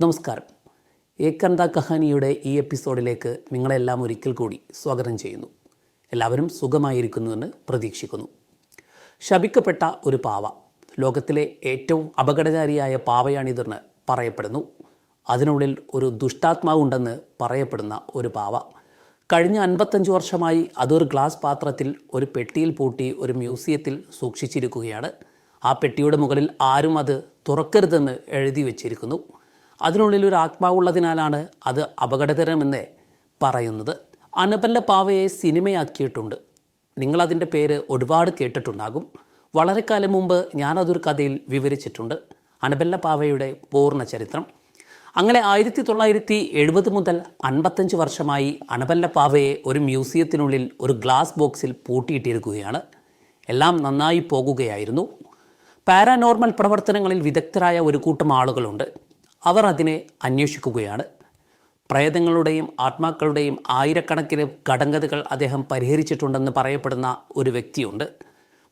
നമസ്കാരം. ഏക്കന്ത കഹാനിയുടെ ഈ എപ്പിസോഡിലേക്ക് നിങ്ങളെല്ലാം ഒരിക്കൽ കൂടി സ്വാഗതം ചെയ്യുന്നു. എല്ലാവരും സുഖമായിരിക്കുന്നുവെന്ന് പ്രതീക്ഷിക്കുന്നു. ശപിക്കപ്പെട്ട ഒരു പാവ ലോകത്തിലെ ഏറ്റവും അപകടകാരിയായ പാവയാണിതെന്ന് പറയപ്പെടുന്നു. അതിനുള്ളിൽ ഒരു ദുഷ്ടാത്മാവുണ്ടെന്ന് പറയപ്പെടുന്ന ഒരു പാവ. കഴിഞ്ഞ അൻപത്തഞ്ച് വർഷമായി അതൊരു ഗ്ലാസ് പാത്രത്തിൽ ഒരു പെട്ടിയിൽ പൂട്ടി ഒരു മ്യൂസിയത്തിൽ സൂക്ഷിച്ചിരിക്കുകയാണ്. ആ പെട്ടിയുടെ മുകളിൽ ആരും അത് തുറക്കരുതെന്ന് എഴുതി വച്ചിരിക്കുന്നു. അതിനുള്ളിൽ ഒരു ആത്മാവുള്ളതിനാലാണ് അത് അപകടകരമെന്ന് പറയുന്നത്. അനബല്ല പാവയെ സിനിമയാക്കിയിട്ടുണ്ട്. നിങ്ങളതിന്റെ പേര് ഒരുപാട് കേട്ടിട്ടുണ്ടാകും. വളരെ കാലം മുമ്പ് ഞാനതൊരു കഥയിൽ വിവരിച്ചിട്ടുണ്ട്. അനബെല്ല പാവയുടെ പൂർണ ചരിത്രം. അങ്ങനെ ആയിരത്തി തൊള്ളായിരത്തി എഴുപത് മുതൽ അൻപത്തഞ്ച് വർഷമായി അനബെല്ല പാവയെ ഒരു മ്യൂസിയത്തിനുള്ളിൽ ഒരു ഗ്ലാസ് ബോക്സിൽ പൂട്ടിയിട്ടിരിക്കുകയാണ്. എല്ലാം നന്നായി പോകുകയായിരുന്നു. പാരാനോർമൽ പ്രവർത്തനങ്ങളിൽ വിദഗ്ധരായ ഒരു കൂട്ടം ആളുകളുണ്ട്. അവർ അതിനെ അന്വേഷിക്കുകയാണ്. പ്രേതങ്ങളുടെയും ആത്മാക്കളുടെയും ആയിരക്കണക്കിന് കടങ്കഥകൾ അദ്ദേഹം പരിഹരിച്ചിട്ടുണ്ടെന്ന് പറയപ്പെടുന്ന ഒരു വ്യക്തിയുണ്ട്.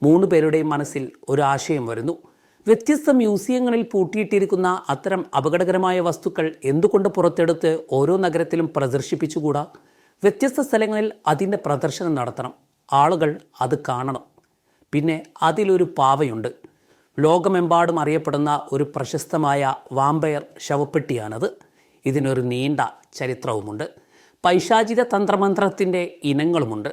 മൂന്ന് പേരുടെയും മനസ്സിൽ ഒരു ആശയം വരുന്നു. വ്യത്യസ്ത മ്യൂസിയങ്ങളിൽ പൂട്ടിയിട്ടിരിക്കുന്ന അത്തരം അപകടകരമായ വസ്തുക്കൾ എന്തുകൊണ്ട് പുറത്തെടുത്ത് ഓരോ നഗരത്തിലും പ്രദർശിപ്പിച്ചുകൂടാ? വ്യത്യസ്ത സ്ഥലങ്ങളിൽ അതിന്റെ പ്രദർശനം നടത്തണം. ആളുകൾ അത് കാണണം. പിന്നെ അതിലൊരു പാവയുണ്ട്. ലോകമെമ്പാടും അറിയപ്പെടുന്ന ഒരു പ്രശസ്തമായ വാമ്പയർ ശവപ്പെട്ടിയാണത്. ഇതിനൊരു നീണ്ട ചരിത്രവുമുണ്ട്. പൈശാചിക തന്ത്രമന്ത്രത്തിന്റെ ഇനങ്ങളുമുണ്ട്.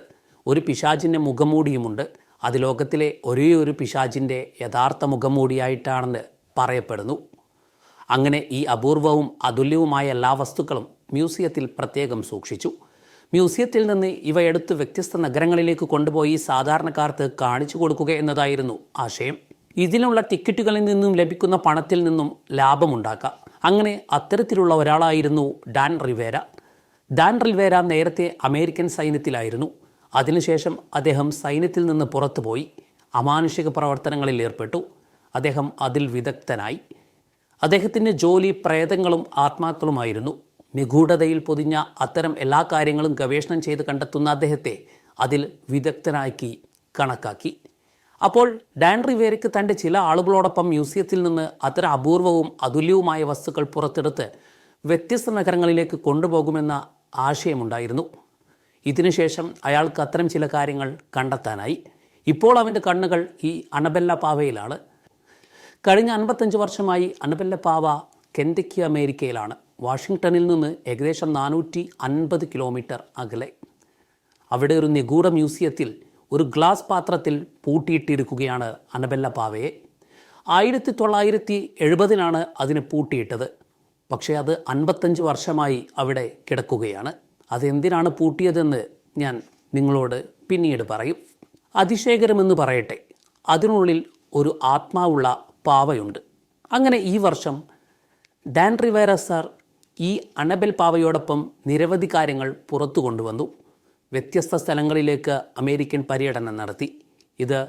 ഒരു പിശാചിന്റെ മുഖമൂടിയുമുണ്ട്. അത് ലോകത്തിലെ ഒരേ ഒരു പിശാചിന്റെ യഥാർത്ഥ മുഖമൂടിയായിട്ടാണെന്ന് പറയപ്പെടുന്നു. അങ്ങനെ ഈ അപൂർവവും അതുല്യവുമായ എല്ലാ വസ്തുക്കളും മ്യൂസിയത്തിൽ പ്രത്യേകം സൂക്ഷിച്ചു. മ്യൂസിയത്തിൽ നിന്ന് ഇവ എടുത്ത് വ്യത്യസ്ത നഗരങ്ങളിലേക്ക് കൊണ്ടുപോയി സാധാരണക്കാർക്ക് കാണിച്ചു കൊടുക്കുക എന്നതായിരുന്നു ആശയം. ഇതിനുള്ള ടിക്കറ്റുകളിൽ നിന്നും ലഭിക്കുന്ന പണത്തിൽ നിന്നും ലാഭമുണ്ടാക്കാം. അങ്ങനെ അത്തരത്തിലുള്ള ഒരാളായിരുന്നു ഡാൻ റിവേര. ഡാൻ റിവേര നേരത്തെ അമേരിക്കൻ സൈന്യത്തിലായിരുന്നു. അതിനുശേഷം അദ്ദേഹം സൈന്യത്തിൽ നിന്ന് പുറത്തുപോയി. അമാനുഷിക പ്രവർത്തനങ്ങളിൽ ഏർപ്പെട്ടു. അദ്ദേഹം അതിൽ വിദഗ്ധനായി. അദ്ദേഹത്തിന്റെ ജോലി പ്രേതങ്ങളും ആത്മാക്കളുമായിരുന്നു. നിഗൂഢതയിൽ പൊതിഞ്ഞ അത്തരം എല്ലാ കാര്യങ്ങളും ഗവേഷണം ചെയ്ത് കണ്ടെത്തുന്ന അദ്ദേഹത്തെ അതിൽ വിദഗ്ധനാക്കി കണക്കാക്കി. അപ്പോൾ ഡാൻ റിവേരയ്ക്ക് തന്റെ ചില ആളുകളോടൊപ്പം മ്യൂസിയത്തിൽ നിന്ന് അത്തരം അപൂർവവും അതുല്യവുമായ വസ്തുക്കൾ പുറത്തെടുത്ത് വ്യത്യസ്ത നഗരങ്ങളിലേക്ക് കൊണ്ടുപോകുമെന്ന ആശയമുണ്ടായിരുന്നു. ഇതിനുശേഷം അയാൾക്ക് അത്തരം ചില കാര്യങ്ങൾ കണ്ടെത്താനായി. ഇപ്പോൾ അവന്റെ കണ്ണുകൾ ഈ അനബെല്ല പാവയിലാണ്. കഴിഞ്ഞ അൻപത്തഞ്ച് വർഷമായി അനബെല്ല പാവ കെന്തക്കി അമേരിക്കയിലാണ്. വാഷിങ്ടണിൽ നിന്ന് ഏകദേശം നാനൂറ്റി അൻപത് കിലോമീറ്റർ അകലെ. അവിടെ ഒരു നിഗൂഢ മ്യൂസിയത്തിൽ ഒരു ഗ്ലാസ് പാത്രത്തിൽ പൂട്ടിയിട്ടിരിക്കുകയാണ് അനബെല്ല പാവയെ. ആയിരത്തി തൊള്ളായിരത്തി എഴുപതിനാണ് അതിന് പൂട്ടിയിട്ടത്. പക്ഷേ അത് അൻപത്തഞ്ച് വർഷമായി അവിടെ കിടക്കുകയാണ്. അതെന്തിനാണ് പൂട്ടിയതെന്ന് ഞാൻ നിങ്ങളോട് പിന്നീട് പറയും. അതിശേഖരമെന്ന് പറയട്ടെ. അതിനുള്ളിൽ ഒരു ആത്മാവുള്ള പാവയുണ്ട്. അങ്ങനെ ഈ വർഷം ഡാൻ റിവേര സാർ ഈ അണബൽ പാവയോടൊപ്പം നിരവധി കാര്യങ്ങൾ പുറത്തു കൊണ്ടുവന്നു. വ്യത്യസ്ത സ്ഥലങ്ങളിലേക്ക് അമേരിക്കൻ പര്യടനം നടത്തി. ഇത്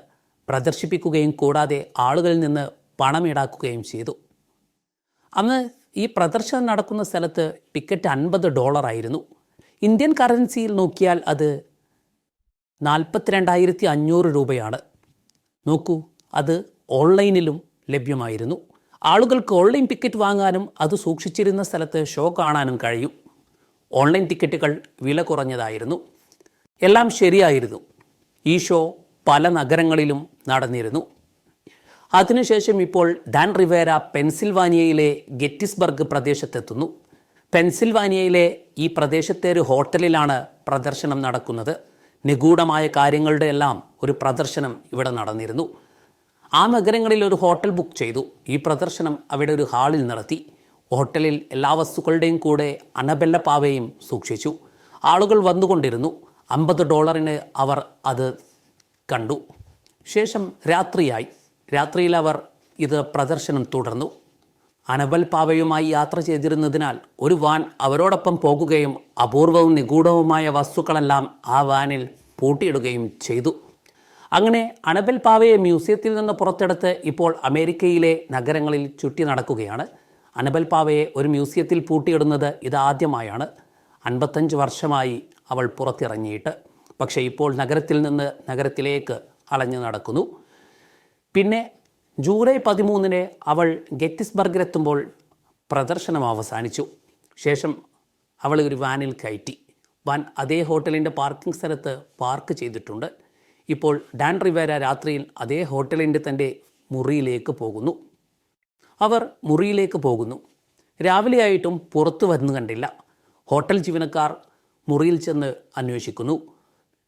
പ്രദർശിപ്പിക്കുകയും കൂടാതെ ആളുകളിൽ നിന്ന് പണം ഈടാക്കുകയും ചെയ്തു. അന്ന് ഈ പ്രദർശനം നടക്കുന്ന സ്ഥലത്ത് ടിക്കറ്റ് അൻപത് ഡോളറായിരുന്നു ഇന്ത്യൻ കറൻസിയിൽ നോക്കിയാൽ അത് നാൽപ്പത്തിരണ്ടായിരത്തി അഞ്ഞൂറ് രൂപയാണ്. നോക്കൂ അത് ഓൺലൈനിലും ലഭ്യമായിരുന്നു. ആളുകൾക്ക് ഓൺലൈൻ ടിക്കറ്റ് വാങ്ങാനും അത് സൂക്ഷിച്ചിരുന്ന സ്ഥലത്ത് ഷോ കാണാനും കഴിയും. ഓൺലൈൻ ടിക്കറ്റുകൾ വില കുറഞ്ഞതായിരുന്നു. എല്ലാം ശരിയായിരുന്നു. ഈശോ പല നഗരങ്ങളിലും നടന്നിരുന്നു. അതിനുശേഷം ഇപ്പോൾ ഡാൻ റിവേര പെൻസിൽവാനിയയിലെ ഗെറ്റിസ്ബർഗ് പ്രദേശത്തെത്തുന്നു. പെൻസിൽവാനിയയിലെ ഈ പ്രദേശത്തെ ഒരു ഹോട്ടലിലാണ് പ്രദർശനം നടക്കുന്നത്. നിഗൂഢമായ കാര്യങ്ങളുടെ എല്ലാം ഒരു പ്രദർശനം ഇവിടെ നടന്നിരുന്നു. ആ നഗരങ്ങളിൽ ഒരു ഹോട്ടൽ ബുക്ക് ചെയ്തു. ഈ പ്രദർശനം അവിടെ ഒരു ഹാളിൽ നടത്തി ഹോട്ടലിൽ എല്ലാ വസ്തുക്കളുടെയും കൂടെ അനബെല്ല പാവയും സൂക്ഷിച്ചു. ആളുകൾ വന്നുകൊണ്ടിരുന്നു. അമ്പത് ഡോളറിന് അവർ അത് കണ്ടു. ശേഷം രാത്രിയായി. രാത്രിയിൽ അവർ ഇത് പ്രദർശനം തുടർന്നു. അനബൽ പാവയുമായി യാത്ര ചെയ്തിരുന്നതിനാൽ ഒരു വാൻ അവരോടൊപ്പം പോകുകയും അപൂർവവും നിഗൂഢവുമായ വസ്തുക്കളെല്ലാം ആ വാനിൽ പൂട്ടിയിടുകയും ചെയ്തു. അങ്ങനെ അണബൽ പാവയെ മ്യൂസിയത്തിൽ നിന്ന് പുറത്തെടുത്ത് ഇപ്പോൾ അമേരിക്കയിലെ നഗരങ്ങളിൽ ചുറ്റി നടക്കുകയാണ്. അനബൽ പാവയെ ഒരു മ്യൂസിയത്തിൽ പൂട്ടിയിടുന്നത് ഇതാദ്യമായാണ്. അൻപത്തഞ്ച് വർഷമായി അവൾ പുറത്തിറങ്ങിയിട്ട്. പക്ഷേ ഇപ്പോൾ നഗരത്തിൽ നിന്ന് നഗരത്തിലേക്ക് അളഞ്ഞു നടക്കുന്നു. പിന്നെ ജൂലൈ പതിമൂന്നിന് അവൾ ഗെറ്റിസ്ബർഗിലെത്തുമ്പോൾ പ്രദർശനം അവസാനിച്ചു. ശേഷം അവൾ ഒരു വാനിൽ കയറ്റി. വാൻ അതേ ഹോട്ടലിന്റെ പാർക്കിംഗ് സ്ഥലത്ത് പാർക്ക് ചെയ്തിട്ടുണ്ട്. ഇപ്പോൾ ഡാൻ റിവേര രാത്രിയിൽ അതേ ഹോട്ടലിന്റെ തന്റെ മുറിയിലേക്ക് പോകുന്നു. അവർ മുറിയിലേക്ക് പോകുന്നു. രാവിലെയായിട്ടും പുറത്തു വരുന്നു കണ്ടില്ല. ഹോട്ടൽ ജീവനക്കാർ മുറിയിൽ ചെന്ന് അന്വേഷിക്കുന്നു.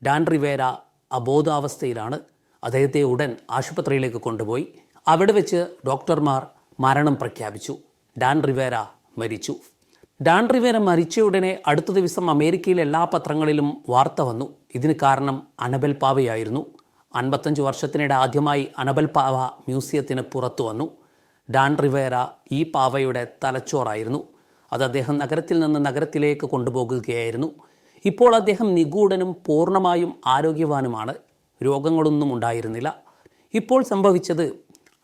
ഡാൻ റിവേര അബോധാവസ്ഥയിലാണ്. അദ്ദേഹത്തെ ഉടൻ ആശുപത്രിയിലേക്ക് കൊണ്ടുപോയി. അവിടെ വെച്ച് ഡോക്ടർമാർ മരണം പ്രഖ്യാപിച്ചു. ഡാൻ റിവേര മരിച്ചു. ഡാൻ റിവേര മരിച്ച ഉടനെ അടുത്ത ദിവസം അമേരിക്കയിലെ എല്ലാ പത്രങ്ങളിലും വാർത്ത വന്നു. ഇതിന് കാരണം അനബൽ പാവയായിരുന്നു. അൻപത്തഞ്ച് വർഷത്തിനിടെ ആദ്യമായി അനബൽ പാവ മ്യൂസിയത്തിന് പുറത്തു വന്നു. ഡാൻ റിവേര ഈ പാവയുടെ തലച്ചോറായിരുന്നു. അത് അദ്ദേഹം നഗരത്തിൽ നിന്ന് നഗരത്തിലേക്ക് കൊണ്ടുപോകുകയായിരുന്നു. ഇപ്പോൾ അദ്ദേഹം നിഗൂഢനും പൂർണമായും ആരോഗ്യവാനുമാണ്. രോഗങ്ങളൊന്നും ഉണ്ടായിരുന്നില്ല. ഇപ്പോൾ സംഭവിച്ചത്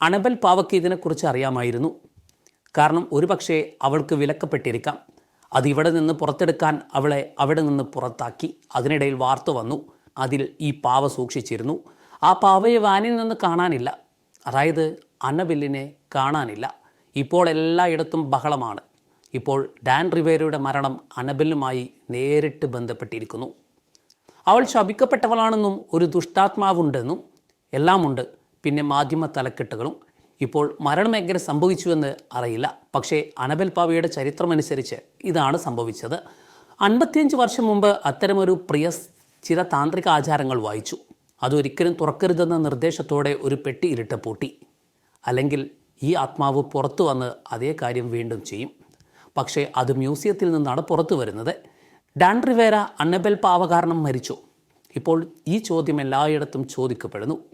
അണബൽ പാവയ്ക്ക് ഇതിനെക്കുറിച്ച് അറിയാമായിരുന്നു. കാരണം ഒരുപക്ഷെ അവൾക്ക് വിലക്കപ്പെട്ടിരിക്കാം. അത് ഇവിടെ നിന്ന് പുറത്തെടുക്കാൻ അവളെ അവിടെ നിന്ന് പുറത്താക്കി. അതിനിടയിൽ വാർത്ത വന്നു. അതിൽ ഈ പാവ സൂക്ഷിച്ചിരുന്നു. ആ പാവയെ വാനിൽ നിന്ന് കാണാനില്ല. അതായത് അണബില്ലിനെ കാണാനില്ല. ഇപ്പോൾ എല്ലായിടത്തും ബഹളമാണ്. ഇപ്പോൾ ഡാൻ റിവേരയുടെ മരണം അനബലുമായി നേരിട്ട് ബന്ധപ്പെട്ടിരിക്കുന്നു. അവൾ ശപിക്കപ്പെട്ടവളാണെന്നും ഒരു ദുഷ്ടാത്മാവുണ്ടെന്നും എല്ലാമുണ്ട്. പിന്നെ മാധ്യമ തലക്കെട്ടുകളും. ഇപ്പോൾ മരണം എങ്ങനെ സംഭവിച്ചുവെന്ന് അറിയില്ല. പക്ഷേ അനബൽ പാവയുടെ ചരിത്രമനുസരിച്ച് ഇതാണ് സംഭവിച്ചത്. അൻപത്തിയഞ്ച് വർഷം മുമ്പ് അത്തരമൊരു പ്രിയ ചില താന്ത്രിക ആചാരങ്ങൾ വായിച്ചു. അതൊരിക്കലും തുറക്കരുതെന്ന നിർദ്ദേശത്തോടെ ഒരു പെട്ടി ഇരുട്ട് പൂട്ടി. അല്ലെങ്കിൽ ഈ ആത്മാവ് പുറത്തു വന്ന് അതേ കാര്യം വീണ്ടും ചെയ്യും. പക്ഷേ അത് മ്യൂസിയത്തിൽ നിന്നാണ് പുറത്തു വരുന്നത്. ഡാൻ റിവേര അന്നബൽ പാവ കാരണം മരിച്ചു. ഇപ്പോൾ ഈ ചോദ്യം എല്ലായിടത്തും ചോദിക്കപ്പെടുന്നു.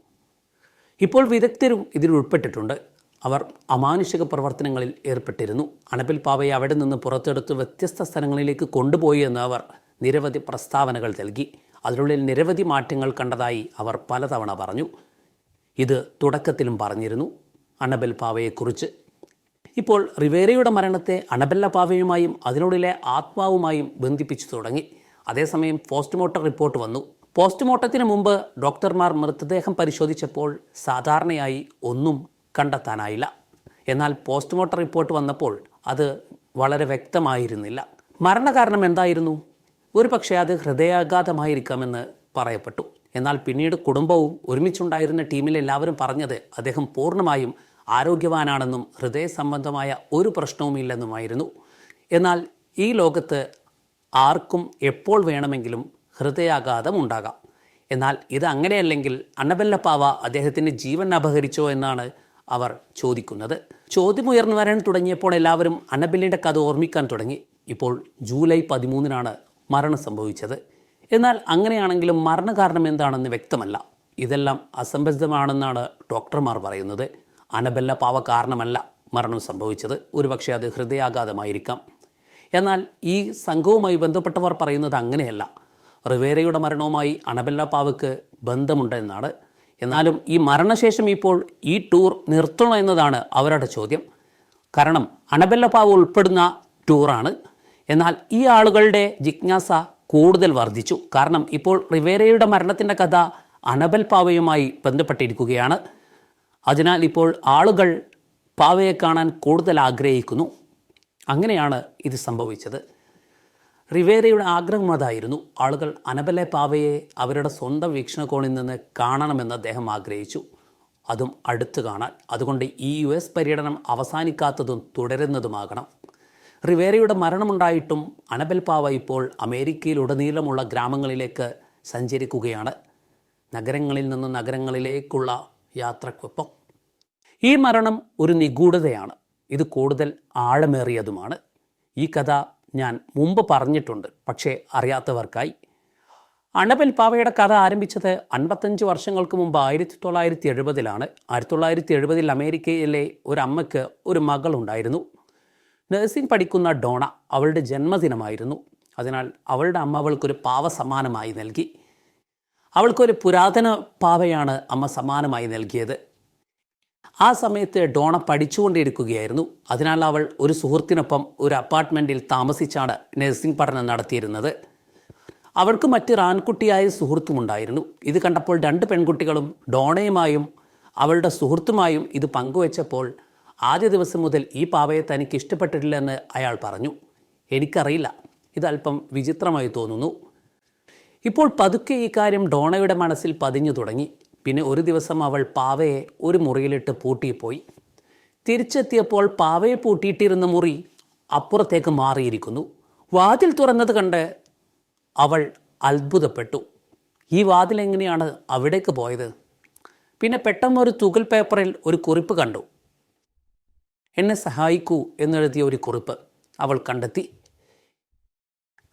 ഇപ്പോൾ വിദഗ്ധരും ഇതിൽ ഉൾപ്പെട്ടിട്ടുണ്ട്. അവർ അമാനുഷിക പ്രവർത്തനങ്ങളിൽ ഏർപ്പെട്ടിരുന്നു. അണബിൽ പാവയെ അവിടെ നിന്ന് പുറത്തെടുത്ത് വ്യത്യസ്ത സ്ഥലങ്ങളിലേക്ക് കൊണ്ടുപോയി എന്ന് അവർ നിരവധി പ്രസ്താവനകൾ നൽകി. അതിനുള്ളിൽ നിരവധി മാറ്റങ്ങൾ കണ്ടതായി അവർ പലതവണ പറഞ്ഞു. ഇത് തുടക്കത്തിലും പറഞ്ഞിരുന്നു. അണബൽ പാവയെക്കുറിച്ച് ഇപ്പോൾ റിവേരയുടെ മരണത്തെ അണബെല്ല പാവയുമായും അതിനുള്ളിലെ ആത്മാവുമായും ബന്ധിപ്പിച്ചു തുടങ്ങി. അതേസമയം പോസ്റ്റ്മോർട്ടം റിപ്പോർട്ട് വന്നു. പോസ്റ്റ്മോർട്ടത്തിന് മുമ്പ് ഡോക്ടർമാർ മൃതദേഹം പരിശോധിച്ചപ്പോൾ സാധാരണയായി ഒന്നും കണ്ടെത്താനായില്ല. എന്നാൽ പോസ്റ്റ്മോർട്ടം റിപ്പോർട്ട് വന്നപ്പോൾ അത് വളരെ വ്യക്തമായിരുന്നില്ല. മരണകാരണം എന്തായിരുന്നു? ഒരു പക്ഷേ അത് ഹൃദയാഘാതമായിരിക്കാമെന്ന് പറയപ്പെട്ടു. എന്നാൽ പിന്നീട് കുടുംബവും ഒരുമിച്ചുണ്ടായിരുന്ന ടീമിലെ എല്ലാവരും പറഞ്ഞത് അദ്ദേഹം പൂർണമായും ആരോഗ്യവാനാണെന്നും ഹൃദയ സംബന്ധമായ ഒരു പ്രശ്നവുമില്ലെന്നുമായിരുന്നു എന്നാൽ ഈ ലോകത്ത് ആർക്കും എപ്പോൾ വേണമെങ്കിലും ഹൃദയാഘാതം ഉണ്ടാകാം. എന്നാൽ ഇത് അങ്ങനെയല്ലെങ്കിൽ അന്നബെല്ല പാവ അദ്ദേഹത്തിന്റെ ജീവൻ അപഹരിച്ചോ എന്നാണ് അവർ ചോദിക്കുന്നത്. ചോദ്യമുയർന്നു വരാൻ തുടങ്ങിയപ്പോൾ എല്ലാവരും അന്നബല്ലിന്റെ കഥ ഓർമ്മിക്കാൻ തുടങ്ങി. ഇപ്പോൾ ജൂലൈ പതിമൂന്നിനാണ് മരണം സംഭവിച്ചത്. എന്നാൽ അങ്ങനെയാണെങ്കിലും മരണകാരണം എന്താണെന്ന് വ്യക്തമല്ല. ഇതെല്ലാം അസംബന്ധമാണെന്നാണ് ഡോക്ടർമാർ പറയുന്നത്. അനബെല്ല പാവ കാരണമല്ല മരണം സംഭവിച്ചത്. ഒരുപക്ഷെ അത് ഹൃദയാഘാതമായിരിക്കാം. എന്നാൽ ഈ സംഘവുമായി ബന്ധപ്പെട്ടവർ പറയുന്നത് അങ്ങനെയല്ല. റിവേരയുടെ മരണവുമായി അണബെല്ല പാവയ്ക്ക് ബന്ധമുണ്ടെന്നാണ്. എന്നാലും ഈ മരണശേഷം ഇപ്പോൾ ഈ ടൂർ നിർത്തണം എന്നതാണ് അവരുടെ ചോദ്യം. കാരണം അണബെല്ല പാവ ഉൾപ്പെടുന്ന ടൂറാണ്. എന്നാൽ ഈ ആളുകളുടെ ജിജ്ഞാസ കൂടുതൽ വർദ്ധിച്ചു. കാരണം ഇപ്പോൾ റിവേരയുടെ മരണത്തിന്റെ കഥ അണബൽ പാവയുമായി ബന്ധപ്പെട്ടിരിക്കുകയാണ്. അതിനാൽ ഇപ്പോൾ ആളുകൾ പാവയെ കാണാൻ കൂടുതൽ ആഗ്രഹിക്കുന്നു. അങ്ങനെയാണ് ഇത് സംഭവിച്ചത്. റിവേരയുടെ ആഗ്രഹം അതായിരുന്നു. ആളുകൾ അനബലെ പാവയെ അവരുടെ സ്വന്തം വീക്ഷണകോണിൽ നിന്ന് കാണണമെന്ന് അദ്ദേഹം ആഗ്രഹിച്ചു. അതും അടുത്ത് കാണാൻ. അതുകൊണ്ട് ഈ യു എസ് പര്യടനം അവസാനിക്കാത്തതും തുടരുന്നതുമാകണം. റിവേരയുടെ മരണമുണ്ടായിട്ടും അനബൽ പാവ ഇപ്പോൾ അമേരിക്കയിലുടനീളമുള്ള ഗ്രാമങ്ങളിലേക്ക് സഞ്ചരിക്കുകയാണ്. നഗരങ്ങളിൽ നിന്ന് നഗരങ്ങളിലേക്കുള്ള യാത്രക്കൊപ്പം. ഈ മരണം ഒരു നിഗൂഢതയാണ്. ഇത് കൂടുതൽ ആഴമേറിയതുമാണ്. ഈ കഥ ഞാൻ മുമ്പ് പറഞ്ഞിട്ടുണ്ട് പക്ഷേ അറിയാത്തവർക്കായി. അണബൽ പാവയുടെ കഥ ആരംഭിച്ചത് അൻപത്തഞ്ച് വർഷങ്ങൾക്ക് മുമ്പ് ആയിരത്തി തൊള്ളായിരത്തി എഴുപതിലാണ് ആയിരത്തി തൊള്ളായിരത്തി എഴുപതിൽ അമേരിക്കയിലെ ഒരു അമ്മയ്ക്ക് ഒരു മകളുണ്ടായിരുന്നു. നഴ്സിംഗ് പഠിക്കുന്ന ഡോണ അവളുടെ ജന്മദിനമായിരുന്നു. അതിനാൽ അവളുടെ അമ്മ അവൾക്കൊരു പാവ സമ്മാനമായി നൽകി. അവൾക്കൊരു പുരാതന പാവയാണ് അമ്മ സമ്മാനമായി നൽകിയത്. ആ സമയത്ത് ഡോണ പഠിച്ചുകൊണ്ടിരിക്കുകയായിരുന്നു. അതിനാൽ അവൾ ഒരു സുഹൃത്തിനൊപ്പം ഒരു അപ്പാർട്ട്മെന്റിൽ താമസിച്ചാണ് നഴ്സിംഗ് പഠനം നടത്തിയിരുന്നത്. അവൾക്ക് മറ്റൊരു ആൺകുട്ടിയായ സുഹൃത്തുമുണ്ടായിരുന്നു ഇത് കണ്ടപ്പോൾ രണ്ട് പെൺകുട്ടികളും ഡോണയുമായും അവളുടെ സുഹൃത്തുമായും ഇത് പങ്കുവച്ചപ്പോൾ ആദ്യ ദിവസം മുതൽ ഈ പാവയെ തനിക്ക് ഇഷ്ടപ്പെട്ടിട്ടില്ലെന്ന് അയാൾ പറഞ്ഞു. എനിക്കറിയില്ല. ഇതല്പം വിചിത്രമായി തോന്നുന്നു. ഇപ്പോൾ പതുക്കെ ഈ കാര്യം ഡോണയുടെ മനസ്സിൽ പതിഞ്ഞു തുടങ്ങി. പിന്നെ ഒരു ദിവസം അവൾ പാവയെ ഒരു മുറിയിലിട്ട് പൂട്ടിപ്പോയി. തിരിച്ചെത്തിയപ്പോൾ പാവയെ പൂട്ടിയിട്ടിരുന്ന മുറി അപ്പുറത്തേക്ക് മാറിയിരിക്കുന്നു. വാതിൽ തുറന്നത് കണ്ട് അവൾ അത്ഭുതപ്പെട്ടു. ഈ വാതിൽ എങ്ങനെയാണ് അവിടേക്ക് പോയത്? പിന്നെ പെട്ടെന്ന് ഒരു തുകൽ പേപ്പറിൽ ഒരു കുറിപ്പ് കണ്ടു. എന്നെ സഹായിക്കൂ എന്നെഴുതിയ ഒരു കുറിപ്പ് അവൾ കണ്ടെത്തി.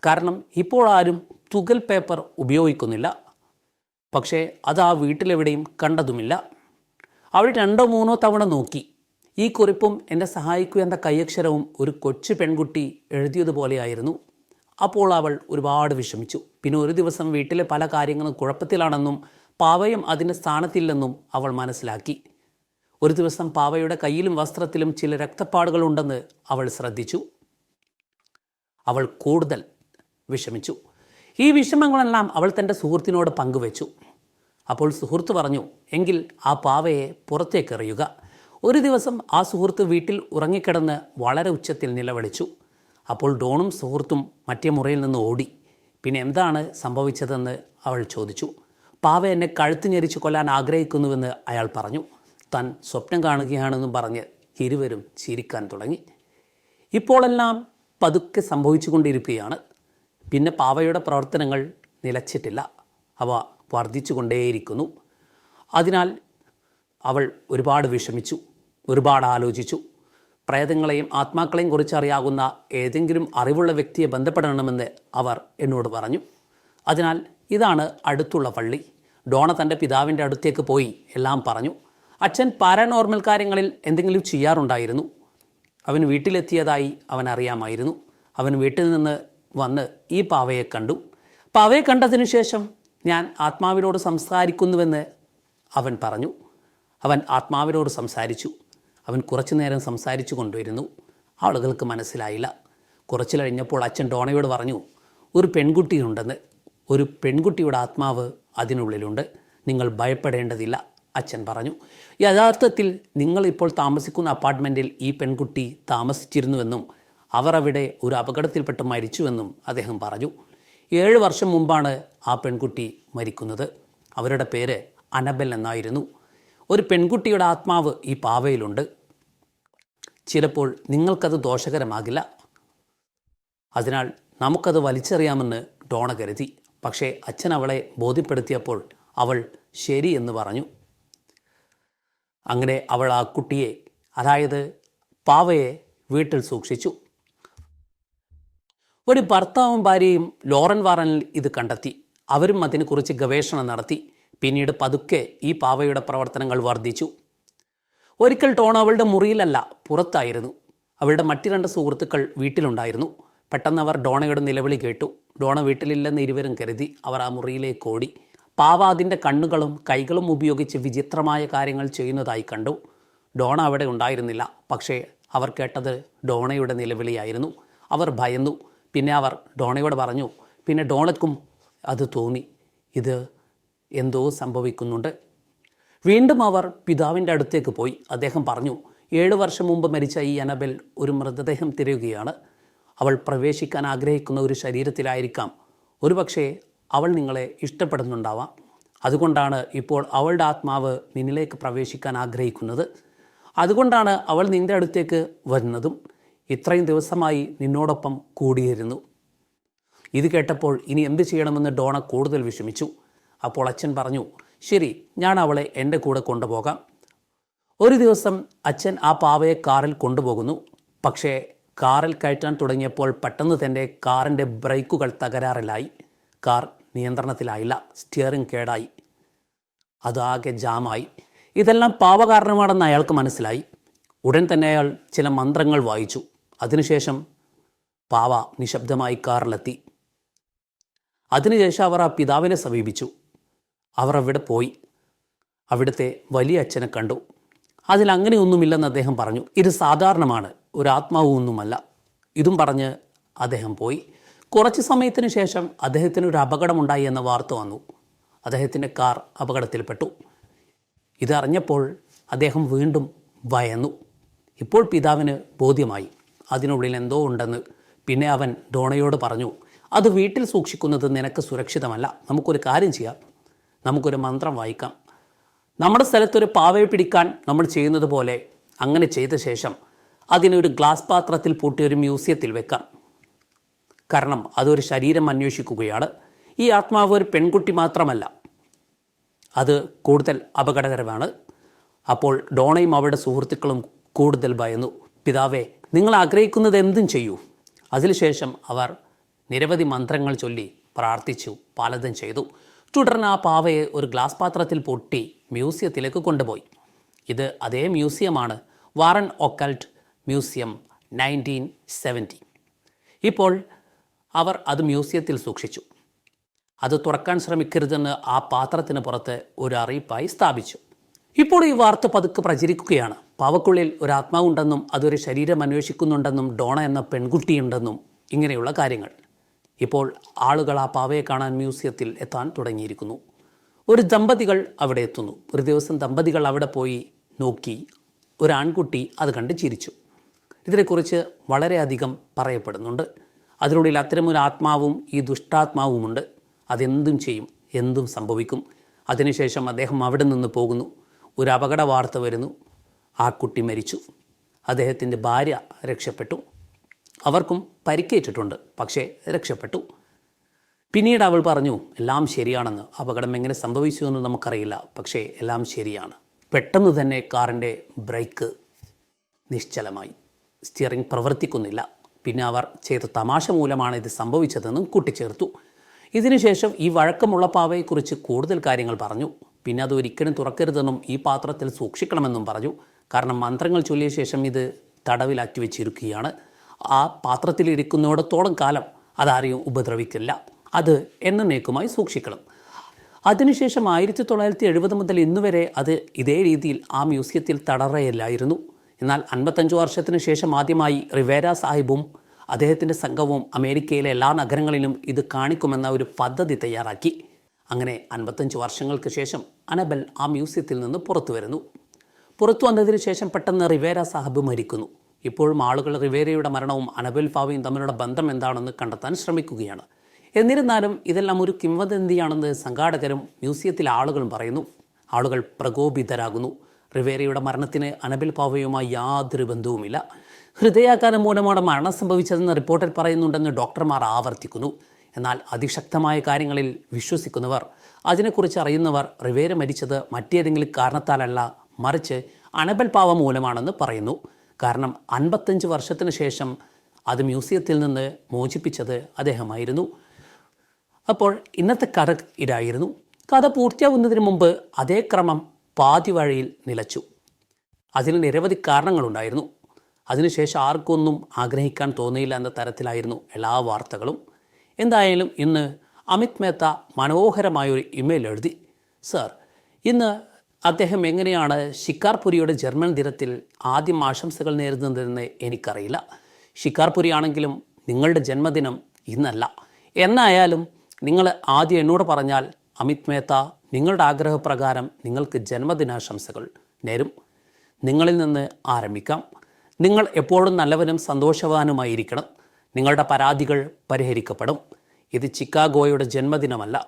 കാരണം ഇപ്പോൾ ആരും തുകൽ പേപ്പർ ഉപയോഗിക്കുന്നില്ല. പക്ഷേ അത് ആ വീട്ടിലെവിടെയും കണ്ടതുമില്ല. അവൾ രണ്ടോ മൂന്നോ തവണ നോക്കി. ഈ കുറിപ്പും എന്നെ സഹായിക്കൂ എന്ന കൈയക്ഷരവും ഒരു കൊച്ചു പെൺകുട്ടി എഴുതിയതുപോലെയായിരുന്നു. അപ്പോൾ അവൾ ഒരുപാട് വിഷമിച്ചു. പിന്നെ ഒരു ദിവസം വീട്ടിലെ പല കാര്യങ്ങളും കുഴപ്പത്തിലാണെന്നും പാവയും അതിന്റെ സ്ഥാനത്തില്ലെന്നും അവൾ മനസ്സിലാക്കി. ഒരു ദിവസം പാവയുടെ കയ്യിലും വസ്ത്രത്തിലും ചില രക്തപ്പാടുകളുണ്ടെന്ന് അവൾ ശ്രദ്ധിച്ചു. അവൾ കൂടുതൽ വിഷമിച്ചു. ഈ വിഷമങ്ങളെല്ലാം അവൾ തന്റെ സുഹൃത്തിനോട് പങ്കുവച്ചു. അപ്പോൾ സുഹൃത്ത് പറഞ്ഞു എങ്കിൽ ആ പാവയെ പുറത്തേക്കെറിയുക. ഒരു ദിവസം ആ സുഹൃത്ത് വീട്ടിൽ ഉറങ്ങിക്കിടന്ന് വളരെ ഉച്ചത്തിൽ നിലവിളിച്ചു. അപ്പോൾ ഡോണും സുഹൃത്തും മറ്റേ മുറിയിൽ നിന്ന് ഓടി. പിന്നെ എന്താണ് സംഭവിച്ചതെന്ന് അവൾ ചോദിച്ചു. പാവ എന്നെ കഴുത്ത് ഞെരിച്ച് കൊല്ലാൻ ആഗ്രഹിക്കുന്നുവെന്ന് അയാൾ പറഞ്ഞു. താൻ സ്വപ്നം കാണുകയാണെന്നും പറഞ്ഞ് ഇരുവരും ചിരിക്കാൻ തുടങ്ങി. ഇപ്പോഴെല്ലാം പതുക്കെ സംഭവിച്ചുകൊണ്ടിരിക്കുകയാണ്. പിന്നെ പാവയുടെ പ്രവർത്തനങ്ങൾ നിലച്ചിട്ടില്ല. അവ വർദ്ധിച്ചുകൊണ്ടേയിരിക്കുന്നു. അതിനാൽ അവൾ ഒരുപാട് വിഷമിച്ചു ഒരുപാട് ആലോചിച്ചു. പ്രേതങ്ങളെയും ആത്മാക്കളെയും കുറിച്ച് അറിയാവുന്ന ഏതെങ്കിലും അറിവുള്ള വ്യക്തിയെ ബന്ധപ്പെടണമെന്ന് അവർ എന്നോട് പറഞ്ഞു. അതിനാൽ ഇതാണ് അടുത്തുള്ള പള്ളി. ഡോണ തന്റെ പിതാവിന്റെ അടുത്തേക്ക് പോയി എല്ലാം പറഞ്ഞു. അച്ഛൻ പാരാനോർമൽ കാര്യങ്ങളിൽ എന്തെങ്കിലും ചെയ്യാറുണ്ടായിരുന്നു? അവൻ വീട്ടിലെത്തിയതായി അവൻ അറിയാമായിരുന്നു. അവൻ വീട്ടിൽ നിന്ന് വന്ന് ഈ പാവയെ കണ്ടു. പാവയെ കണ്ടതിനു ശേഷം ഞാൻ ആത്മാവിനോട് സംസാരിക്കുന്നുവെന്ന് അവൻ പറഞ്ഞു. അവൻ ആത്മാവിനോട് സംസാരിച്ചു. അവൻ കുറച്ചു നേരം സംസാരിച്ചു കൊണ്ടുവരുന്നു. ആളുകൾക്ക് മനസ്സിലായില്ല. കുറച്ചു കഴിഞ്ഞപ്പോൾ അച്ഛൻ ഡോണയോട് പറഞ്ഞു ഒരു പെൺകുട്ടിയുണ്ടെന്ന്. ഒരു പെൺകുട്ടിയുടെ ആത്മാവ് അതിനുള്ളിലുണ്ട്. നിങ്ങൾ ഭയപ്പെടേണ്ടതില്ല അച്ഛൻ പറഞ്ഞു. യഥാർത്ഥത്തിൽ നിങ്ങളിപ്പോൾ താമസിക്കുന്ന അപ്പാർട്ട്മെന്റിൽ ഈ പെൺകുട്ടി താമസിച്ചിരുന്നുവെന്നും അവർ അവിടെ ഒരു അപകടത്തിൽപ്പെട്ട് മരിച്ചുവെന്നും അദ്ദേഹം പറഞ്ഞു. ഏഴ് വർഷം മുമ്പാണ് ആ പെൺകുട്ടി മരിക്കുന്നത്. അവരുടെ പേര് അനബൽ എന്നായിരുന്നു. ഒരു പെൺകുട്ടിയുടെ ആത്മാവ് ഈ പാവയിലുണ്ട്. ചിലപ്പോൾ നിങ്ങൾക്കത് ദോഷകരമാകില്ല. അതിനാൽ നമുക്കത് വലിച്ചെറിയാമെന്ന് ഡോണ കരുതി. പക്ഷേ അച്ഛൻ അവളെ ബോധ്യപ്പെടുത്തിയപ്പോൾ അവൾ ശരി എന്ന് പറഞ്ഞു. അങ്ങനെ അവൾ ആ കുട്ടിയെ അതായത് പാവയെ വീട്ടിൽ സൂക്ഷിച്ചു. ഒരു ഭർത്താവും ഭാര്യയും ലോറൻ വാറനിൽ ഇത് കണ്ടെത്തി. അവരും അതിനെക്കുറിച്ച് ഗവേഷണം നടത്തി. പിന്നീട് പതുക്കെ ഈ പാവയുടെ പ്രവർത്തനങ്ങൾ വർദ്ധിച്ചു. ഒരിക്കൽ ടോൺ അവളുടെ മുറിയിലല്ല പുറത്തായിരുന്നു. അവളുടെ മറ്റു രണ്ട് സുഹൃത്തുക്കൾ വീട്ടിലുണ്ടായിരുന്നു. പെട്ടെന്ന് അവർ ഡോണയുടെ നിലവിളി കേട്ടു. ഡോണ വീട്ടിലില്ലെന്ന് ഇരുവരും കരുതി അവർ ആ മുറിയിലേക്ക് ഓടി. പാവ അതിന്റെ കണ്ണുകളും കൈകളും ഉപയോഗിച്ച് വിചിത്രമായ കാര്യങ്ങൾ ചെയ്യുന്നതായി കണ്ടു. ഡോണ അവിടെ ഉണ്ടായിരുന്നില്ല. പക്ഷേ അവർ കേട്ടത് ഡോണയുടെ നിലവിളിയായിരുന്നു. അവർ ഭയന്നു. പിന്നെ അവർ ഡോണയോട് പറഞ്ഞു പിന്നെ ഡോണക്കും അത് തോന്നി. ഇത് എന്തോ സംഭവിക്കുന്നുണ്ട്. വീണ്ടും അവർ പിതാവിന്റെ അടുത്തേക്ക് പോയി. അദ്ദേഹം പറഞ്ഞു ഏഴ് വർഷം മുമ്പ് മരിച്ച ഈ അനബൽ ഒരു മൃതദേഹം തിരയുകയാണ്. അവൾ പ്രവേശിക്കാൻ ആഗ്രഹിക്കുന്ന ഒരു ശരീരത്തിലായിരിക്കാം. ഒരുപക്ഷേ അവൾ നിങ്ങളെ ഇഷ്ടപ്പെടുന്നുണ്ടാവാം. അതുകൊണ്ടാണ് ഇപ്പോൾ അവളുടെ ആത്മാവ് നിന്നിലേക്ക് പ്രവേശിക്കാൻ ആഗ്രഹിക്കുന്നത്. അതുകൊണ്ടാണ് അവൾ നിന്റെ അടുത്തേക്ക് വരുന്നതും ഇത്രയും ദിവസമായി നിന്നോടൊപ്പം കൂടിയിരുന്നു. ഇത് കേട്ടപ്പോൾ ഇനി എന്ത് ചെയ്യണമെന്ന് ഡോണ കൂടുതൽ വിഷമിച്ചു. അപ്പോൾ അച്ഛൻ പറഞ്ഞു ശരി ഞാൻ അവളെ എന്റെ കൂടെ കൊണ്ടുപോകാം. ഒരു ദിവസം അച്ഛൻ ആ പാവയെ കാറിൽ കൊണ്ടുപോകുന്നു. പക്ഷേ കാറിൽ കയറ്റാൻ തുടങ്ങിയപ്പോൾ പെട്ടെന്ന് തന്നെ കാറിന്റെ ബ്രേക്കുകൾ തകരാറിലായി. കാർ നിയന്ത്രണത്തിലായില്ല സ്റ്റിയറിംഗ് കേടായി. അതാകെ ജാമായി. ഇതെല്ലാം പാവ കാരണമാണെന്ന് അയാൾക്ക് മനസ്സിലായി. ഉടൻ തന്നെ അയാൾ ചില മന്ത്രങ്ങൾ വായിച്ചു. അതിനുശേഷം പാവ നിശബ്ദമായി കാറിലെത്തി. അതിനുശേഷം അവർ ആ പിതാവിനെ സമീപിച്ചു. അവർ അവിടെ പോയി. അവിടുത്തെ വലിയ അച്ഛനെ കണ്ടു. അതിൽ അങ്ങനെയൊന്നുമില്ലെന്ന് അദ്ദേഹം പറഞ്ഞു. ഇത് സാധാരണമാണ്. ഒരു ആത്മാവും ഒന്നുമല്ല. ഇതും പറഞ്ഞ് അദ്ദേഹം പോയി. കുറച്ച് സമയത്തിന് ശേഷം അദ്ദേഹത്തിന് ഒരു അപകടമുണ്ടായി എന്ന വാർത്ത വന്നു. അദ്ദേഹത്തിന്റെ കാർ അപകടത്തിൽപ്പെട്ടു. ഇതറിഞ്ഞപ്പോൾ അദ്ദേഹം വീണ്ടും ഭയന്നു. ഇപ്പോൾ പിതാവിന് ബോധ്യമായി. അതിനുള്ളിൽ എന്തോ ഉണ്ടെന്ന്. പിന്നെ അവൻ ഡോണയോട് പറഞ്ഞു അത് വീട്ടിൽ സൂക്ഷിക്കുന്നത് നിനക്ക് സുരക്ഷിതമല്ല. നമുക്കൊരു കാര്യം ചെയ്യാം. നമുക്കൊരു മന്ത്രം വായിക്കാം. നമ്മുടെ സ്ഥലത്തൊരു പാവയെ പിടിക്കാൻ നമ്മൾ ചെയ്യുന്നത് പോലെ അങ്ങനെ ചെയ്ത ശേഷം അതിനൊരു ഗ്ലാസ് പാത്രത്തിൽ പൂട്ടി ഒരു മ്യൂസിയത്തിൽ വെക്കാം. കാരണം അതൊരു ശരീരം അന്വേഷിക്കുകയാണ്. ഈ ആത്മാവ് ഒരു പെൺകുട്ടി മാത്രമല്ല. അത് കൂടുതൽ അപകടകരമാണ്. അപ്പോൾ ഡോണയും അവരുടെ സുഹൃത്തുക്കളും കൂടുതൽ ഭയന്നു. പിതാവേ നിങ്ങൾ ആഗ്രഹിക്കുന്നത് എന്തും ചെയ്യൂ. അതിനുശേഷം അവർ നിരവധി മന്ത്രങ്ങൾ ചൊല്ലി പ്രാർത്ഥിച്ചു പലതും ചെയ്തു. തുടർന്ന് ആ പാവയെ ഒരു ഗ്ലാസ് പാത്രത്തിൽ പൊട്ടി മ്യൂസിയത്തിലേക്ക് കൊണ്ടുപോയി. ഇത് അതേ മ്യൂസിയമാണ് Warren occult museum nineteen seventy. ഇപ്പോൾ അവർ അത് മ്യൂസിയത്തിൽ സൂക്ഷിച്ചു. അത് തുറക്കാൻ ശ്രമിക്കരുതെന്ന് ആ പാത്രത്തിന് പുറത്ത് ഒരു അറിയിപ്പായി സ്ഥാപിച്ചു. ഇപ്പോൾ ഈ വാർത്ത പതുക്കെ പ്രചരിക്കുകയാണ്. പാവക്കുള്ളിൽ ഒരു ആത്മാവുണ്ടെന്നും അതൊരു ശരീരം അന്വേഷിക്കുന്നുണ്ടെന്നും ഡോണ എന്ന പെൺകുട്ടിയുണ്ടെന്നും ഇങ്ങനെയുള്ള കാര്യങ്ങൾ. ഇപ്പോൾ ആളുകൾ ആ പാവയെ കാണാൻ മ്യൂസിയത്തിൽ എത്താൻ തുടങ്ങിയിരിക്കുന്നു. ഒരു ദമ്പതികൾ അവിടെ എത്തുന്നു. ഒരു ദിവസം ദമ്പതികൾ അവിടെ പോയി നോക്കി ഒരു ആൺകുട്ടി അത് കണ്ട് ചിരിച്ചു. ഇതിനെക്കുറിച്ച് വളരെയധികം പറയപ്പെടുന്നുണ്ട്. അതിനുള്ളിൽ അത്തരമൊരു ആത്മാവും ഈ ദുഷ്ടാത്മാവുമുണ്ട്. അതെന്തും ചെയ്യും എന്തും സംഭവിക്കും. അതിനുശേഷം അദ്ദേഹം അവിടെ നിന്ന് പോകുന്നു. ഒരു അപകട വാർത്ത വരുന്നു. ആ കുട്ടി മരിച്ചു. അദ്ദേഹത്തിന്റെ ഭാര്യ രക്ഷപ്പെട്ടു. അവർക്കും പരിക്കേറ്റിട്ടുണ്ട് പക്ഷേ രക്ഷപ്പെട്ടു. പിന്നീട് അവൾ പറഞ്ഞു എല്ലാം ശരിയാണെന്ന്. അപകടം എങ്ങനെ സംഭവിച്ചു എന്ന് നമുക്കറിയില്ല പക്ഷേ എല്ലാം ശരിയാണ്. പെട്ടെന്ന് തന്നെ കാറിന്റെ ബ്രേക്ക് നിശ്ചലമായി. സ്റ്റിയറിംഗ് പ്രവർത്തിക്കുന്നില്ല. പിന്നെ അവർ ചെയ്ത തമാശ മൂലമാണ് ഇത് സംഭവിച്ചതെന്നും കൂട്ടിച്ചേർത്തു. ഇതിനുശേഷം ഈ വഴക്കമുള്ള പാവയെക്കുറിച്ച് കൂടുതൽ കാര്യങ്ങൾ പറഞ്ഞു. പിന്നെ അത് ഒരിക്കലും തുറക്കരുതെന്നും ഈ പാത്രത്തിൽ സൂക്ഷിക്കണമെന്നും പറഞ്ഞു. കാരണം മന്ത്രങ്ങൾ ചൊല്ലിയ ശേഷം ഇത് തടവിലാക്കി വെച്ചിരിക്കുകയാണ്. ആ പാത്രത്തിലിരിക്കുന്നിടത്തോളം കാലം അതാരെയും ഉപദ്രവിക്കില്ല. അത് എന്നേക്കുമായി സൂക്ഷിക്കണം. അതിനുശേഷം ആയിരത്തി തൊള്ളായിരത്തി എഴുപത് മുതൽ ഇന്നുവരെ അത് ഇതേ രീതിയിൽ ആ മ്യൂസിയത്തിൽ തടറയില്ലായിരുന്നു എന്നാൽ അൻപത്തഞ്ച് വർഷത്തിന് ശേഷം ആദ്യമായി റിവേര സാഹിബും അദ്ദേഹത്തിന്റെ സംഘവും അമേരിക്കയിലെ എല്ലാ നഗരങ്ങളിലും ഇത് കാണിക്കുമെന്ന ഒരു പദ്ധതി തയ്യാറാക്കി. അങ്ങനെ അൻപത്തഞ്ച് വർഷങ്ങൾക്ക് ശേഷം അനബൽ ആ മ്യൂസിയത്തിൽ നിന്ന് പുറത്തു വരുന്നു പുറത്തു വന്നതിന് ശേഷം പെട്ടെന്ന് റിവേര സാഹബ് മരിക്കുന്നു. ഇപ്പോഴും ആളുകൾ റിവേരയുടെ മരണവും അനബൽ ഫാവയും തമ്മിലുള്ള ബന്ധം എന്താണെന്ന് കണ്ടെത്താൻ ശ്രമിക്കുകയാണ്. എന്നിരുന്നാലും ഇതെല്ലാം ഒരു കിംവദന്തിയാണെന്ന് സംഘാടകരും മ്യൂസിയത്തിലെ ആളുകളും പറയുന്നു. ആളുകൾ പ്രകോപിതരാകുന്നു. റിവേരയുടെ മരണത്തിന് അനബിൽ പാവയുമായി യാതൊരു ബന്ധവുമില്ല. ഹൃദയാഘാതം മൂലമാണ് മരണം സംഭവിച്ചതെന്ന് റിപ്പോർട്ടിൽ പറയുന്നുണ്ടെന്ന് ഡോക്ടർമാർ ആവർത്തിക്കുന്നു. എന്നാൽ അതിശക്തമായ കാര്യങ്ങളിൽ വിശ്വസിക്കുന്നവർ അതിനെക്കുറിച്ച് അറിയുന്നവർ റിവേര മരിച്ചത് മറ്റേതെങ്കിലും കാരണത്താലല്ല മറിച്ച് അണബൽ പാവ മൂലമാണെന്ന് പറയുന്നു. കാരണം അൻപത്തഞ്ച് വർഷത്തിന് ശേഷം അത് മ്യൂസിയത്തിൽ നിന്ന് മോചിപ്പിച്ചത് അദ്ദേഹമായിരുന്നു. അപ്പോൾ ഇന്നത്തെ കഥ ഇതായിരുന്നു. കഥ പൂർത്തിയാവുന്നതിന് മുമ്പ് അതേ ക്രമം പാതി വഴിയിൽ നിലച്ചു. അതിന് നിരവധി കാരണങ്ങളുണ്ടായിരുന്നു. അതിനുശേഷം ആർക്കൊന്നും ആഗ്രഹിക്കാൻ തോന്നിയില്ല എന്ന തരത്തിലായിരുന്നു എല്ലാ വാർത്തകളും. എന്തായാലും ഇന്ന് അമിത് മേത്ത മനോഹരമായൊരു ഇമെയിൽ എഴുതി. സർ ഇന്ന് അദ്ദേഹം എങ്ങനെയാണ് ഷിക്കാർപുരിയുടെ ജർമ്മൻ ദിനത്തിൽ ആദ്യം ആശംസകൾ നേരുന്നതെന്ന് എനിക്കറിയില്ല. ഷിക്കാർപുരി ആണെങ്കിലും നിങ്ങളുടെ ജന്മദിനം ഇന്നല്ല. എന്നായാലും നിങ്ങൾ ആദ്യം എന്നോട് പറഞ്ഞാൽ അമിത് മേത്ത നിങ്ങളുടെ ആഗ്രഹപ്രകാരം നിങ്ങൾക്ക് ജന്മദിനാശംസകൾ നേരും. നിങ്ങളിൽ നിന്ന് ആരംഭിക്കാം. നിങ്ങൾ എപ്പോഴും നല്ലവനും സന്തോഷവാനുമായിരിക്കണം. നിങ്ങളുടെ പരാതികൾ പരിഹരിക്കപ്പെടും. ഇത് ചിക്കാഗോയുടെ ജന്മദിനമല്ല.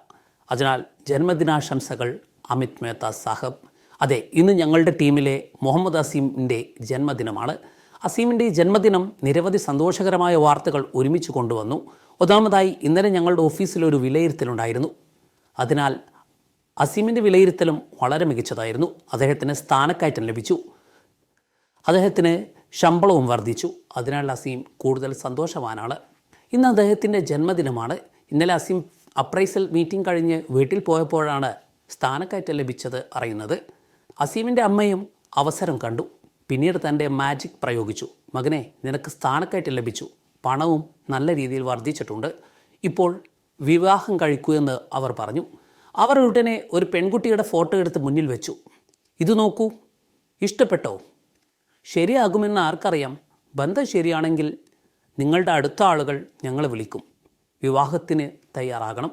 അതിനാൽ ജന്മദിനാശംസകൾ അമിത് മേത്ത സാഹബ്. അതെ ഇന്ന് ഞങ്ങളുടെ ടീമിലെ മുഹമ്മദ് അസീമിന്റെ ജന്മദിനമാണ്. അസീമിന്റെ ജന്മദിനം നിരവധി സന്തോഷകരമായ വാർത്തകൾ ഒരുമിച്ച് കൊണ്ടുവന്നു. ഒന്നാമതായി ഇന്നലെ ഞങ്ങളുടെ ഓഫീസിൽ ഒരു വിലയിരുത്തലുണ്ടായിരുന്നു. അതിനാൽ അസീമിന്റെ വിലയിരുത്തലും വളരെ മികച്ചതായിരുന്നു. അദ്ദേഹത്തിന് സ്ഥാനക്കയറ്റം ലഭിച്ചു. അദ്ദേഹത്തിന് ശമ്പളവും വർദ്ധിച്ചു. അതിനാൽ അസീം കൂടുതൽ സന്തോഷവാനാണ്. ഇന്ന് അദ്ദേഹത്തിന്റെ ജന്മദിനമാണ്. ഇന്നലെ അസീം അപ്രൈസൽ മീറ്റിംഗ് കഴിഞ്ഞ് വീട്ടിൽ പോയപ്പോഴാണ് സ്ഥാനക്കയറ്റം ലഭിച്ചത് അറിയുന്നത് അസീമിന്റെ അമ്മയും അവസരം കണ്ടു. പിന്നീട് തന്റെ മാജിക് പ്രയോഗിച്ചു. മകനെ നിനക്ക് സ്ഥാനക്കയറ്റം ലഭിച്ചു. പണവും നല്ല രീതിയിൽ വർദ്ധിച്ചിട്ടുണ്ട്. ഇപ്പോൾ വിവാഹം കഴിക്കൂ എന്ന് അവർ പറഞ്ഞു. അവർ ഉടനെ ഒരു പെൺകുട്ടിയുടെ ഫോട്ടോ എടുത്ത് മുന്നിൽ വെച്ചു. ഇത് നോക്കൂ. ഇഷ്ടപ്പെട്ടോ? ശരിയാകുമെന്ന് ആർക്കറിയാം. ബന്ധം ശരിയാണെങ്കിൽ നിങ്ങളുടെ അടുത്ത ആളുകൾ ഞങ്ങളെ വിളിക്കും. വിവാഹത്തിന് തയ്യാറാകണം.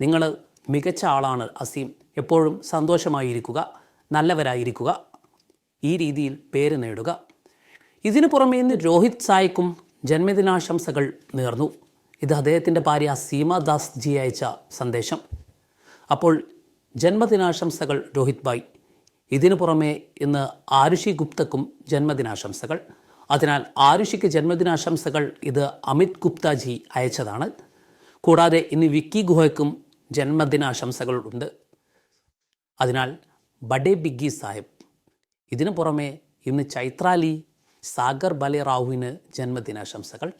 നിങ്ങൾ മികച്ച ആളാണ് അസീം. എപ്പോഴും സന്തോഷമായിരിക്കുക നല്ലവരായിരിക്കുക ഈ രീതിയിൽ പേര് നേടുക. ഇതിനു പുറമെ ഇന്ന് രോഹിത് സായ്ക്കും ജന്മദിനാശംസകൾ നേർന്നു. ഇത് അദ്ദേഹത്തിന്റെ ഭാര്യ സീമ ദാസ് ജി അയച്ച സന്ദേശം. അപ്പോൾ ജന്മദിനാശംസകൾ രോഹിത് ഭായ്. ഇതിനു പുറമെ ഇന്ന് ആരുഷി ഗുപ്തക്കും ജന്മദിനാശംസകൾ. അതിനാൽ ആരുഷിക്ക് ജന്മദിനാശംസകൾ ഇത് അമിത് ഗുപ്താജി അയച്ചതാണ്. കൂടാതെ ഇന്ന് വിക്കി ഗുഹയ്ക്കും ജന്മദിനാശംസകൾ ഉണ്ട് അതിനാൽ ബഡേ ബിഗ്ഗി സാഹിബ്. ഇതിനു പുറമെ ഇന്ന് ചൈത്രാലി സാഗർ ബലേറാവുവിന് ജന്മദിനാശംസകൾ.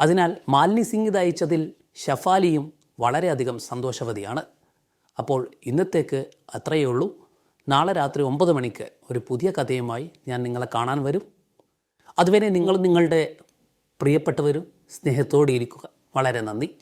അതിനാൽ മാലിനി സിംഗ് ഇത് ഷഫാലിയും വളരെയധികം സന്തോഷവതിയാണ്. അപ്പോൾ ഇന്നത്തേക്ക് അത്രയേ ഉള്ളൂ. നാളെ രാത്രി ഒമ്പത് മണിക്ക് ഒരു പുതിയ കഥയുമായി ഞാൻ നിങ്ങളെ കാണാൻ വരും. അതുവരെ നിങ്ങൾ നിങ്ങളുടെ പ്രിയപ്പെട്ടവരും സ്നേഹത്തോടെ ഇരിക്കുക. വളരെ നന്ദി.